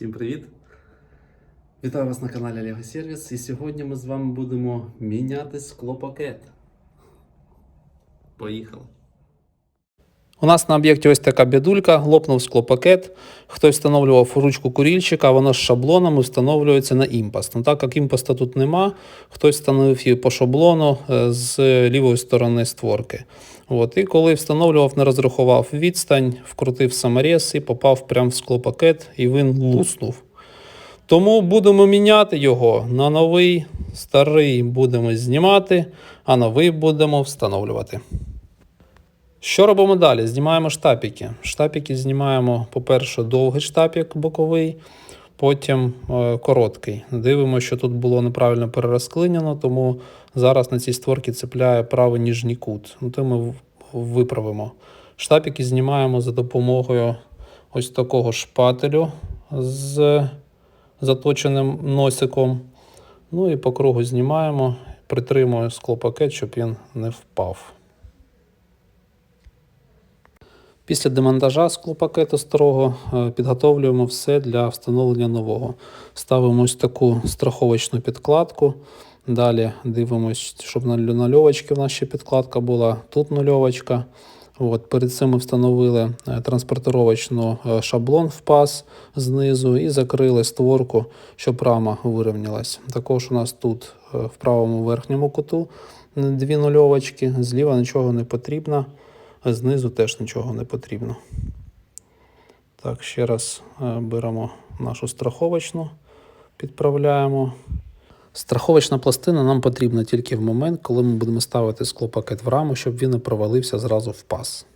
Всім привіт! Вітаю вас на каналі Lego Service і сьогодні ми з вами будемо міняти склопакет. Поїхали! У нас на об'єкті ось така бідулька, лопнув склопакет. Хтось встановлював ручку курільчика, вона з шаблонами встановлюється на імпаст. Ну, так як імпаста тут нема, хтось встановив її по шаблону е, з лівої сторони створки. От, і коли встановлював, не розрахував відстань, вкрутив саморез і попав прямо в склопакет, і він луснув. Тому будемо міняти його на новий, старий будемо знімати, а новий будемо встановлювати. Що робимо далі? Знімаємо штапіки. Штапіки знімаємо, по-перше, довгий штапік боковий, потім е, короткий. Дивимося, що тут було неправильно перерозклинено, тому зараз на цій створці цепляє правий ніжній кут. Ну, то ми виправимо. Штапіки знімаємо за допомогою ось такого шпателю з заточеним носиком. Ну і по кругу знімаємо, притримуємо склопакет, щоб він не впав. Після демонтажа склопакету старого е, підготовлюємо все для встановлення нового. Ставимо ось таку страховочну підкладку. Далі дивимось, щоб на нульовочки в нас ще підкладка була. Тут нульовочка. От, перед цим ми встановили е, транспортировочну е, шаблон в паз знизу і закрили створку, щоб рама вирівнялась. Також у нас тут в правому верхньому куту дві нульовочки, зліва нічого не потрібно. А знизу теж нічого не потрібно. Так, ще раз е, беремо нашу страховочну, підправляємо. Страховочна пластина нам потрібна тільки в момент, коли ми будемо ставити склопакет в раму, щоб він не провалився зразу в паз.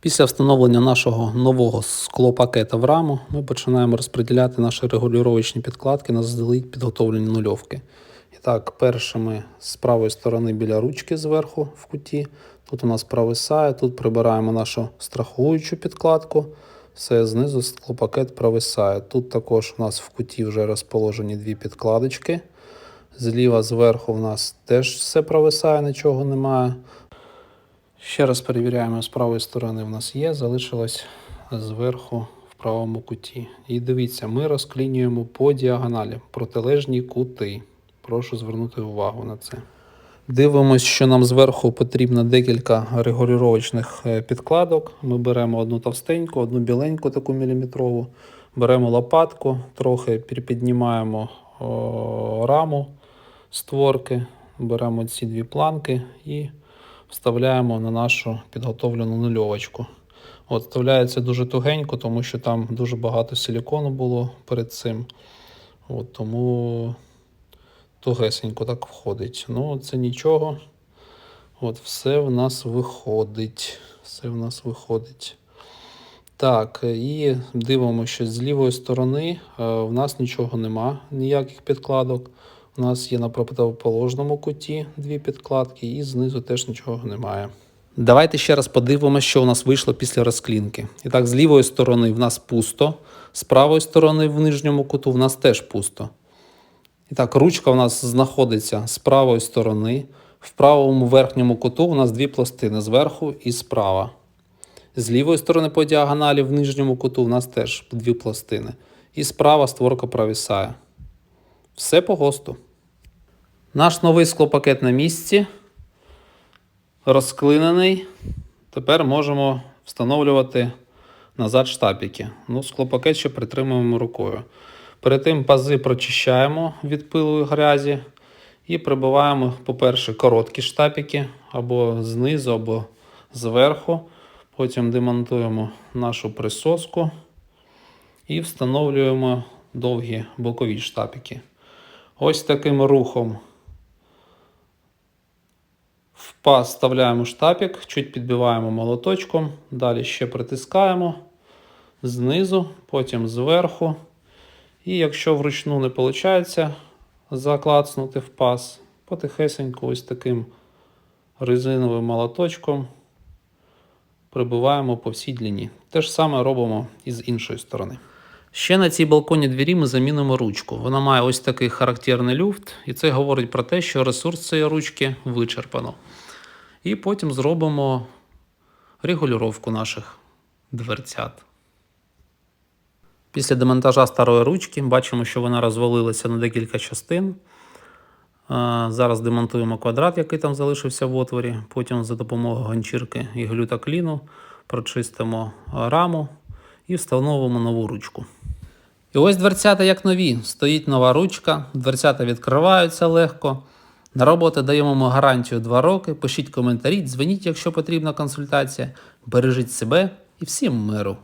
Після встановлення нашого нового склопакета в раму ми починаємо розподіляти наші регулювачні підкладки на заздалегідь підготовлені нульовки. І так, першими з правої сторони біля ручки зверху в куті. Тут у нас провисає, тут прибираємо нашу страхуючу підкладку. Все знизу склопакет провисає. Тут також у нас в куті вже розположені дві підкладочки. Зліва зверху в нас теж все провисає, нічого немає. Ще раз перевіряємо, з правої сторони в нас є, залишилось зверху в правому куті. І дивіться, ми розклінюємо по діагоналі протилежні кути. Прошу звернути увагу на це. Дивимось, що нам зверху потрібно декілька регулювачних е, підкладок. Ми беремо одну товстеньку, одну біленьку, таку міліметрову. Беремо лопатку, трохи піднімаємо раму створки, беремо ці дві планки і вставляємо на нашу підготовлену нульовочку. От, вставляється дуже тугенько, тому що там дуже багато силікону було перед цим. От, тому тугесенько так входить. Ну, це нічого. От, все в нас виходить. Все в нас виходить. Так, і дивимося, що з лівої сторони е, в нас нічого нема, ніяких підкладок. У нас є на противоположному куті дві підкладки, і знизу теж нічого немає. Давайте ще раз подивимося, що у нас вийшло після розклінки. І так, з лівої сторони в нас пусто, з правої сторони в нижньому куту в нас теж пусто. І так, ручка у нас знаходиться з правої сторони. В правому верхньому куту у нас дві пластини зверху і справа. З лівої сторони по діагоналі в нижньому куту у нас теж дві пластини. І справа створка провісає. Все по ГОСТу. Наш новий склопакет на місці. Розклинений. Тепер можемо встановлювати назад штапіки. Ну, склопакет ще притримуємо рукою. Перед тим пази прочищаємо від пилу і грязі і прибиваємо, по-перше, короткі штапики або знизу, або зверху. Потім демонтуємо нашу присоску і встановлюємо довгі бокові штапики. Ось таким рухом в паз вставляємо штапик, чуть підбиваємо молоточком, далі ще притискаємо знизу, потім зверху. І якщо вручну не виходить заклацнути в паз, потихесенько ось таким резиновим молоточком прибиваємо по всій длині. Те ж саме робимо і з іншої сторони. Ще на цій балконній двері ми замінимо ручку. Вона має ось такий характерний люфт, і це говорить про те, що ресурс цієї ручки вичерпано. І потім зробимо регулювання наших дверцят. Після демонтажа старої ручки бачимо, що вона розвалилася на декілька частин. Зараз демонтуємо квадрат, який там залишився в отворі. Потім за допомогою ганчірки і глютакліну прочистимо раму і встановимо нову ручку. І ось дверцята як нові. Стоїть нова ручка, дверцята відкриваються легко. На роботи даємо гарантію 2 роки. Пишіть коментарі, дзвоніть, якщо потрібна консультація. Бережіть себе і всім миру.